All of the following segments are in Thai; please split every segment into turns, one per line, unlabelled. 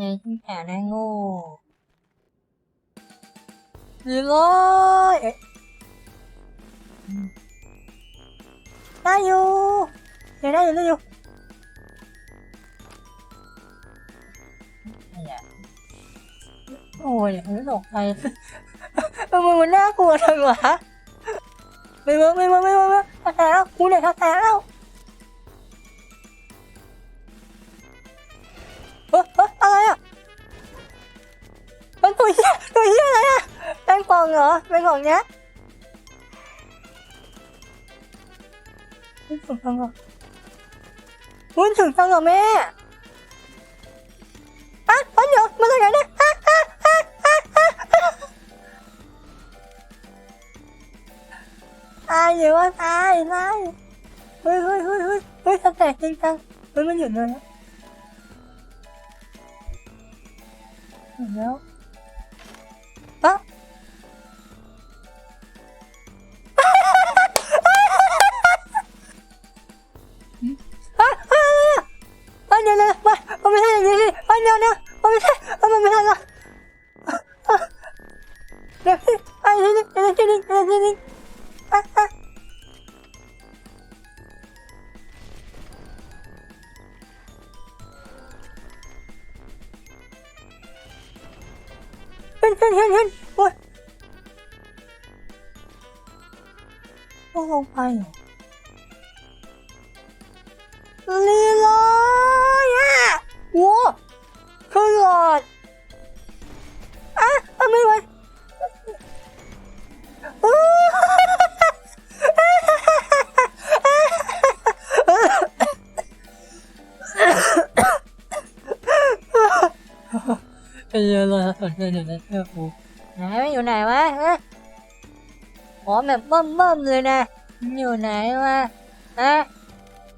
ไงที่แผลได้โง่ดีเลยเอ๊ะอืมได้อยู่เดี๋ยวได้อยู่ได้อยู่ไอ้อะโอ้ยไม่ตกใจมึงมันน่ากลัวจังวะไม่เวิร์กไม่เวิร์กไม่เวิร์กไม่เวิร์กแล้วกูเนี่ยทักแล้ว còn nữa vẫn còn nhá muốn thử xong rồi muốn thử xong rồi mẹ. Á vẫn được mình lại đây. Á ai nhiều quá, ai ai. Ui ui ui ui ui, sao tẹt trên căng ui mới nhiều nữa. Nữa โอ้ยต้องลงไปเหรอลีลอ ไปเยอะเลยสนใจหนึ่งนะเชื่อกูไหนมันอยู่ไหนวะฮะขอแบบเบิ่มๆเลยนะ อยู่ไหนวะฮะ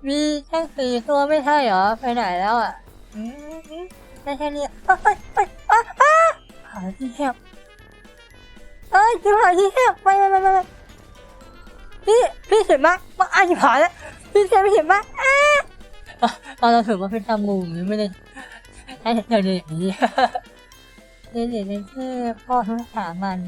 มีแค่สี่ตัวไม่ใช่เหรอ ไปไหนแล้วอะอืมอืมไม่ใช่เนี่ยเอ้ยเอ้ยเอ้าอ้าหาที่แคบเอ้ยจะหาที่แคบไปไปไปไปไปพี่พี่เห็นไหมมาอ่านผ่านแล้วพี่เห็นไม่เห็นไหมอ้าตอนเราถือว่าเป็นทำงูหรือไม่ได้ไอ้เดี๋ยวนี้ เดี๋ยวนี้ชื่อพ่อทุกสามัน